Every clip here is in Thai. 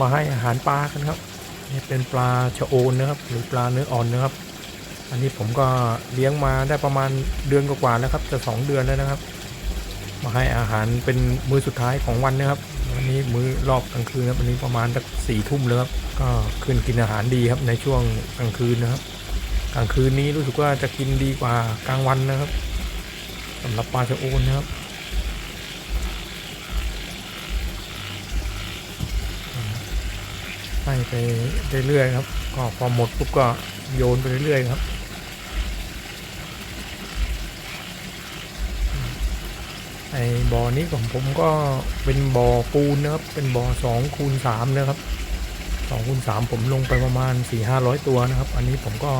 มาให้อาหารปลากันครับนี่เป็นปลาชะโอนนะครับ หรือปลาเนื้ออ่อนนะครับ อันนี้ผมก็เลี้ยงมาได้ประมาณเดือนกว่าๆแล้วครับ จะสองเดือนแล้วนะครับ มาให้อาหารเป็นมื้อสุดท้ายของวันนะครับวันนี้มื้อรอบกลางคืนครับวันนี้ประมาณสักสี่ทุ่มแล้วครับก็ขึ้นกินอาหารดีครับในช่วงกลางคืนนะครับ กลางคืนนี้รู้สึกว่าจะกินดีกว่ากลางวันนะครับสำหรับปลาชะโอนนะครับ ให้ไปเรื่อยๆครับ ก็พอหมดปุ๊บก็โยนไปเรื่อยๆครับไอ้บ่อนี้ของผมก็เป็นบ่อปูนนะครับ เป็นบ่อสองคูณสามนะครับสองคูณสามผมลงไปประมาณสี่ห้าร้อยตัวนะครับ อันนี้ผมก็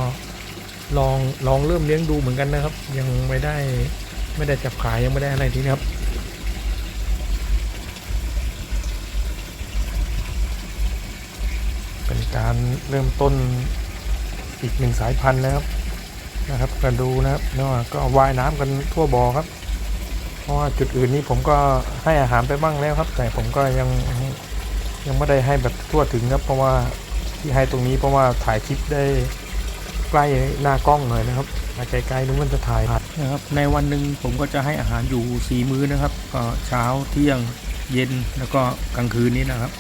ลองลองเริ่มเลี้ยงดูเหมือนกันนะครับ ยังไม่ได้ไม่ได้จับขายยังไม่ได้อะไรทีนะครับ เป็น การเริ่มต้นอีกหนึ่งสายพันธุ์นะครับนะครับก็ดูนะครับเนาะก็ว่ายน้ำกันทั่วบ่อครับ เพราะว่าจุดอื่นนี้ผมก็ให้อาหารไปบ้างแล้วครับ แต่ผมก็ยังยังไม่ได้ให้แบบทั่วถึงครับ เพราะว่าที่ให้ตรงนี้เพราะว่าถ่ายคลิปได้ใกล้หน้ากล้องหน่อยนะครับมาไกลๆนึกว่าจะถ่ายนะครับ ในวันหนึ่งผมก็จะให้อาหารอยู่สี่มื้อนะครับ ก็เช้าเที่ยงเย็นแล้วก็กลางคืนนี้นะครับ